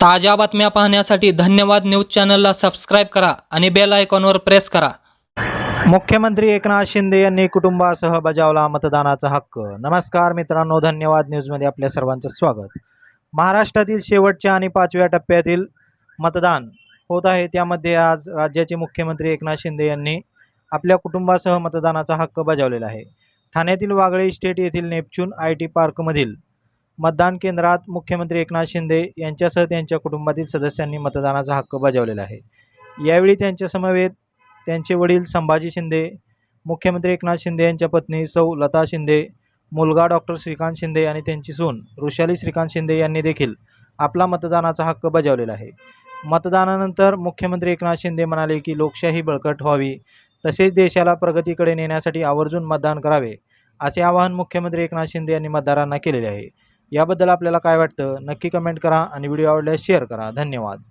ताज्या बातम्या पाहण्यासाठी धन्यवाद न्यूज चॅनलला सबस्क्राईब करा आणि बेल आयकॉनवर प्रेस करा. मुख्यमंत्री एकनाथ शिंदे यांनी कुटुंबासह बजावला मतदानाचा हक्क. नमस्कार मित्रांनो धन्यवाद न्यूजमध्ये आपल्या सर्वांचं स्वागत. महाराष्ट्रातील शेवटच्या आणि पाचव्या टप्प्यातील मतदान होत आहे. त्यामध्ये आज राज्याचे मुख्यमंत्री एकनाथ शिंदे यांनी आपल्या कुटुंबासह मतदानाचा हक्क बजावलेला आहे. ठाण्यातील वागळे इस्टेट येथील नेपच्यून आय टी पार्कमधील मतदान केंद्रात मुख्यमंत्री एकनाथ शिंदे यांच्यासह त्यांच्या कुटुंबातील सदस्यांनी मतदानाचा हक्क बजावलेला आहे. यावेळी त्यांच्यासमवेत त्यांचे वडील संभाजी शिंदे मुख्यमंत्री एकनाथ शिंदे यांच्या पत्नी सौ लता शिंदे मुलगा डॉक्टर श्रीकांत शिंदे आणि त्यांची सून ऋषाली श्रीकांत शिंदे यांनी देखील आपला मतदानाचा हक्क बजावलेला आहे. मतदानानंतर मुख्यमंत्री एकनाथ शिंदे म्हणाले की लोकशाही बळकट व्हावी तसेच देशाला प्रगतीकडे नेण्यासाठी आवर्जून मतदान करावे असे आवाहन मुख्यमंत्री एकनाथ शिंदे यांनी मतदारांना केलेले आहे. याबद्दल आपल्याला काय वाटतं? नक्की कमेंट करा आणि व्हिडिओ आवडल्यास शेअर करा. धन्यवाद.